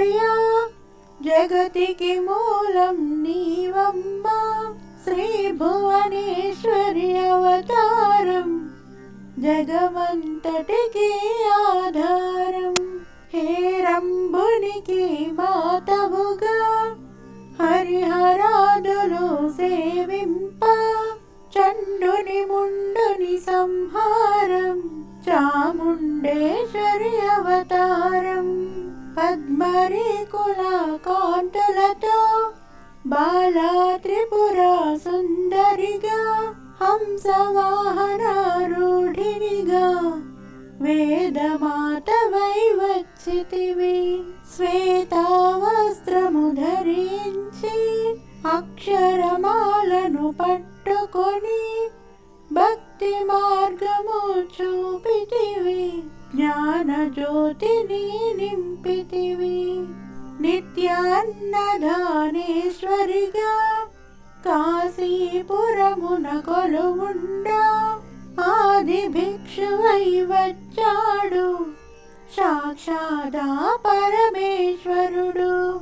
ప్రియా జగతికి మూలం నీవమ్మా శ్రీ భువనేశ్వరి అవతారం జగమంతటికి ఆధారం. హేరంబునికి మాతవుగా హరిహరాదులు సేవింప చండుని ముండుని సంహారం చాముండేశ్వరి అవతారం. పద్మరి కుల కాంతులతో బాలా త్రిపుర సుందరిగా హంసవాహనారూఢినిగా వేదమాతవై వచ్చితివి శ్వేతావస్త్రము ధరించి అక్షరమాలను పట్టుకొని భక్తి మార్గము చూపి జ్యోతిని నింపితివి. నిత్యాన్నదానేశ్వరిగా కాశీపురమున కొలువుండా. ఆది భిక్షువై వచ్చాడు. సాక్షాదా పరమేశ్వరుడు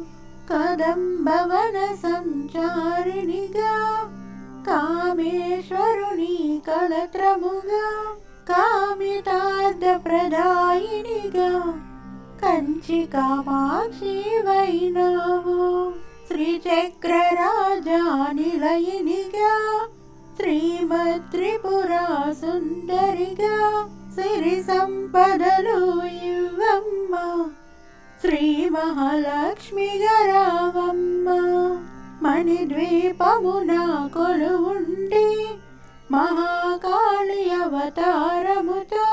కదంబవన సంచారిణిగా. కామేశ్వరుని కళత్రముగా. కామితార్థ ప్రదాయిని కంచి కామాక్షి వైనావు శ్రీచక్ర రాజా నిలయనిగా శ్రీమద్ త్రిపుర సుందరిగా సిరి సంపదలు ఇవ్వమ్మ. శ్రీ మహాలక్ష్మి గరావమ్మ మణిద్వీపమున కొలువుండి మహాకాళి అవతారముతో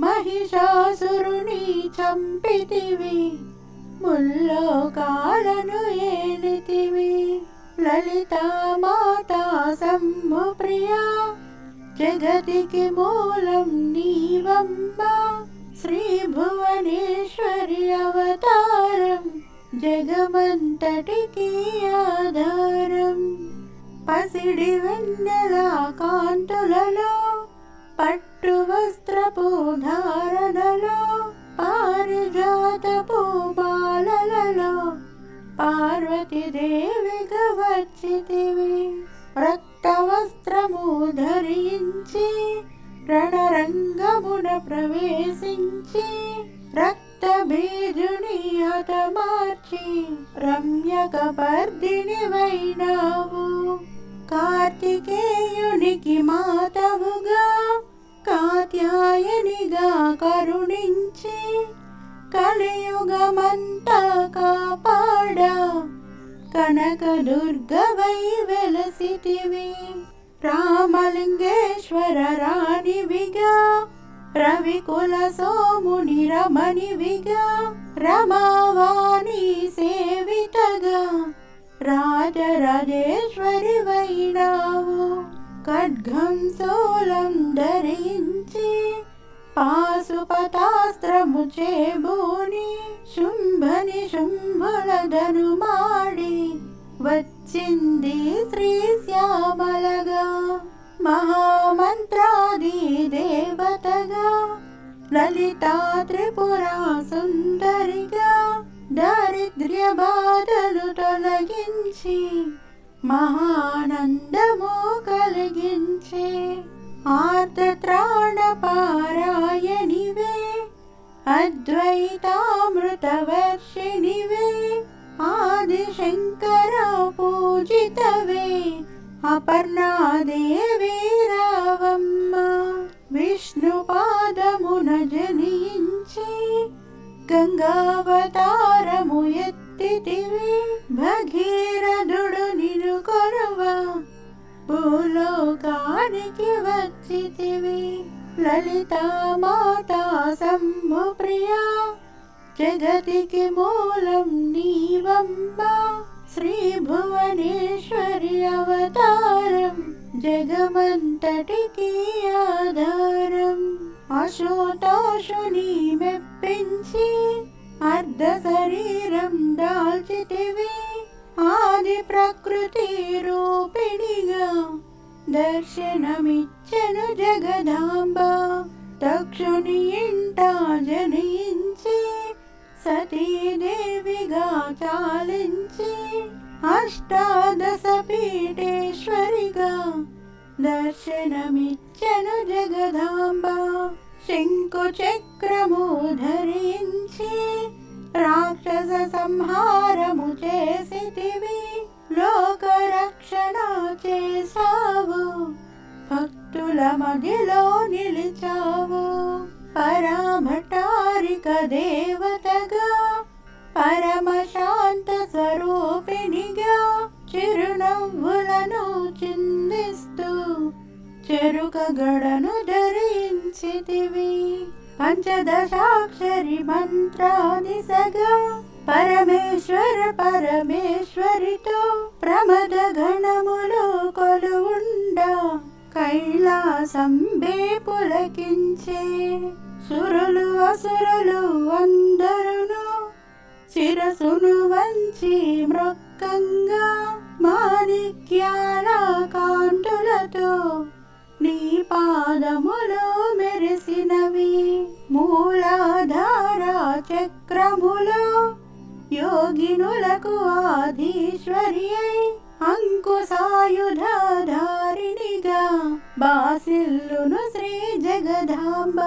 మహిషాసురుని చంపితివి ముల్లోకాలను ఏలితివి. లలిత మాతా ప్రియా జగతికి మూలం నీవమ్మ. శ్రీ భువనేశ్వరి అవతారం జగమంతటికి ఆధారం. పసిడి వెన్నెల కాంతులలో పట్టు వస్తు ధారణలో పారిజాతపు బాలలలో పార్వతీదేవిగా వచ్చితివి. రక్త వస్త్రము ధరించి రణరంగమున ప్రవేశించి రక్త బీజుని హతమార్చి రమ్యక పర్దిని వైనావు కార్తికే కరుణించి కలియుగమంతా కాపాడా. కనక దుర్గవై వెలసితివి రామలింగేశ్వర రాణివిగా రవికుల సోముని రమణివిగా రమావాణి సేవితగా రాజరాజేశ్వరి వైనావు ఖడ్గం సోలం ధరించి పాశుపతాస్త్రము చేబూని శుంభని శుంభులదను మాడి వచ్చింది శ్రీ శ్యామలగా మహామంత్రాది దేవతగా లలితా త్రిపుర సుందరిగా దారిద్ర్య బాధలు తొలగించి మహానందము కలిగించే ఆర్తత్రాణ పారా అద్వైతామృతవర్షిణివే ఆదిశంకర పూజితవే అపర్ణాదేవి రావమ్మ. విష్ణు పాదమున జనించి గంగావతారము ఎత్తితివి భగీరథుడు నిను కొరవ భూలోకానికి వచ్చితి ललिता माता संभ प्रिया जगति किमूलं नीवम्ब श्रीभुवनेश्वरि अवतारं जगमन्तटिकीयाधारम् अशोताशुनी मेप्पिञ्चि अर्धशरीरं दाचितिवि आदिप्रकृतिरूपिणिगा అర్ధ దర్శనమిచ్చను జగదాంబ. తక్షుని ఇంట జనించి సతీదేవిగా చాలించి అష్టాదశ పీఠేశ్వరిగా దర్శనమిచ్చను జగదాంబ. శంకు చక్రము ధరించి రాక్షస సంహారము చేసితివి. లోక రక్షణ చేసావు భక్తుల మదిలో నిలిచావు. పరమటారిక దేవతగా పరమ శాంత స్వరూపిణిగా చిరునవ్వులను చిందిస్తూ చెరుక గడను ధరించితివి. పంచదశాక్షరి మంత్రాదిశగా ఈశ్వర పరమేశ్వరితో ప్రమద గణములు కొలువుండ కైలాసంబే పులకించే సురులు అసురులు అందరును శిరసును వంచి మృక్కంగా మాణిక్యాల కాంతులతో నీ పాదములు మెరిసినవి మూలాధార చక్రములో యోగినులకు ఆధీశ్వరి అయి అంకుశాయుధారిణిగా బాసిల్లును శ్రీ జగదాంబ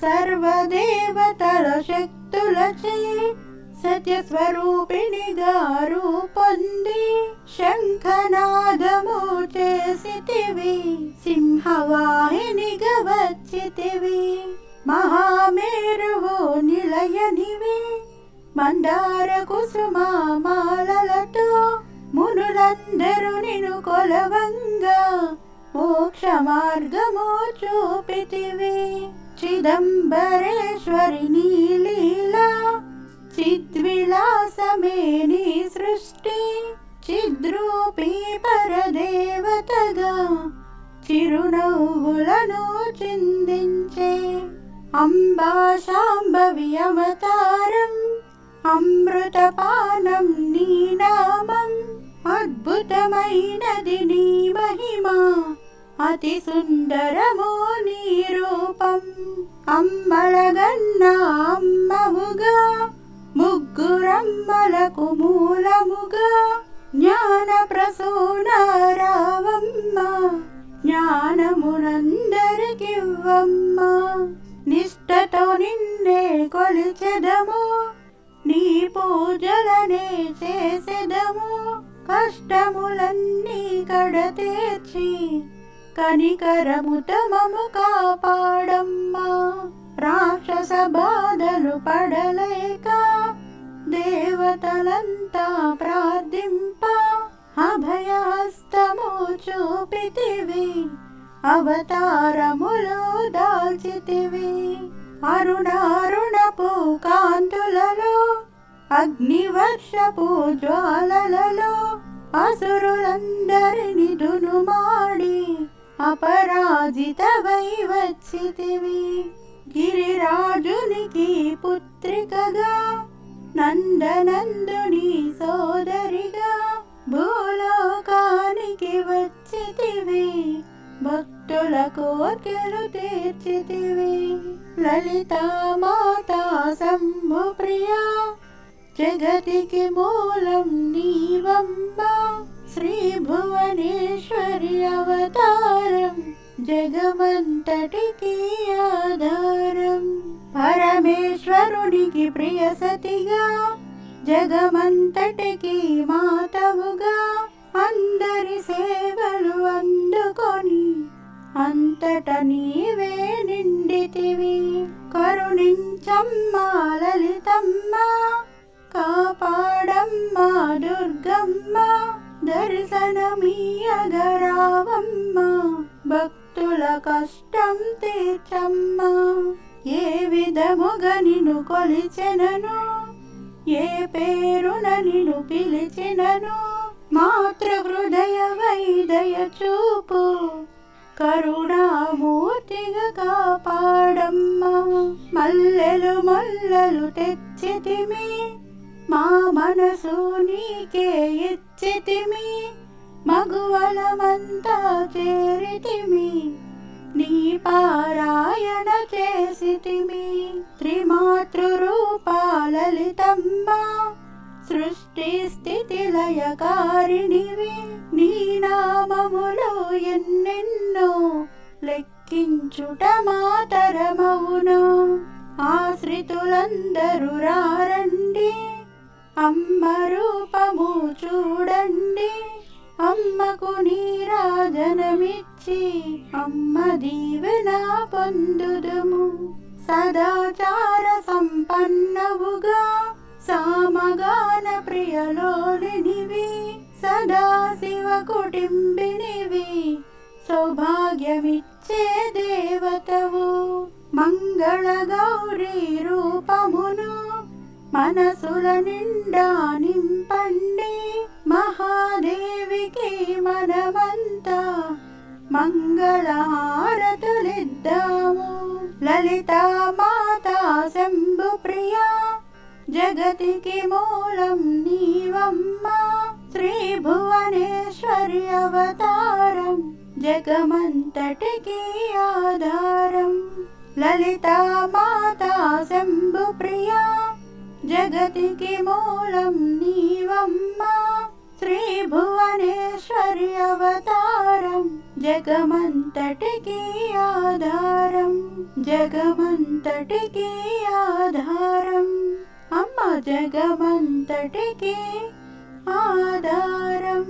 సర్వదేవతల శక్తులచే సత్య స్వరూపిణిగా రూపొంది శంఖనాదము చేసితివి సింహవాహినిగా వచ్చితివి మహామేరువు నిలయనివి మందార కుసుమాలతో మునులందరూ నిను కొలవంగా. మోక్ష మార్గము చూపితివి. చిదంబరేశ్వరి నీలీలా చిద్విలాసమే నీ సృష్టి చిద్రూపీ పరదేవతగా. చిరునవ్వులను చిందించే అంబా శాంభవి అవతారం. అమృతపానం నీ నామం అద్భుతమైనది నీ మహిమ. అతి సుందరమో నీ రూపం అమ్మలగన్న అమ్మవుగా. ముగ్గురమ్మలకు మూలముగా జ్ఞాన ప్రసూనారావమ్మ జ్ఞానమునందరికివ్వమ్మ. నిష్టతో నిన్నే కొలిచెదము. నీ పూజలనే చేసెదము కష్టములన్నీ కడతీర్చి కనికరముతో మము కాపాడమ్మా. రాక్షస బాధలు పడలేక దేవతలంతా ప్రార్థింప అభయహస్తము చూపితివి అవతారములు దాల్చితివి. అరుణారుణపు కాంతులలో అగ్నివర్షపు జ్వాలలలో అసురులందరిని దునుమాడి అపరాజితవై వచ్చితివి. గిరిరాజునికి పుత్రికగా నందనందుని సోదరిగా భూలోకానికి వచ్చితివి. భక్తుల కోర్కెలు తీర్చితివి. లలిత మాతా శంభు ప్రియా. జగతికి మూలం నీవమ్మ. శ్రీ భువనేశ్వరి అవతారం. జగమంతటికి ఆధారం. పరమేశ్వరునికి ప్రియ సతిగా. జగమంతటికి మాతవుగా. అందరి సేవలు అందుకొని అంతట నీవే నిండితివి. కరుణించమ్మా లలితమ్మ కాపాడమ్మా దుర్గమ్మ దర్శనమీయగరావమ్మ భక్తుల కష్టం తీర్చమ్మా. ఏ విధముగా నిన్ను కొలిచెనను ఏ పేరున నిన్ను పిలిచినను మాతృ హృదయ వైదయ చూపు. కరుణామూర్తిగా కాపాడమ్మా. మల్లెలు మల్లెలు తెచ్చితిమి. మా మనసు నీకే ఇచ్చితిమి. మగువలమంతా చేరితిమి. నీ పారాయణ చేసితిమి. త్రిమాతృరూపాలలితమ్మ సృష్టి స్థితి లయకారిణివి. నీ నామములో ఎన్నెన్నో లెక్కించుట మాతరమవునా. ఆశ్రితులందరూ రారండి. అమ్మ రూపము చూడండి. అమ్మకు నీరాజనమిచ్చి అమ్మ దీవెన పొందుదము. సదాచార సంపన్నవుగా సామగాన ప్రియలోనివి సదా శివ కుటుంబినివి. సౌభాగ్యమిచ్చే దేవతవు మంగళ గౌరీ రూపమును మనసుల నిండా నింపండి. మహాదేవికి మనమంతా మంగళహారతులిద్దాము లలిత మాతా శంభు ప్రియా जगति की मूलम् नीवम्मा श्रीभुवनेश्वरि अवतारं जगमन्तटिके जगमन्तटिकीयाधारम् ललिता माता शम्भुप्रिया जगति की मूलम् नीवम्मा श्रीभुवनेश्वरि अवतारं जगमन्तटिके आधारं जगमन्तटिके आधारम् ఆధారం జగమంతటికి ఆధారం.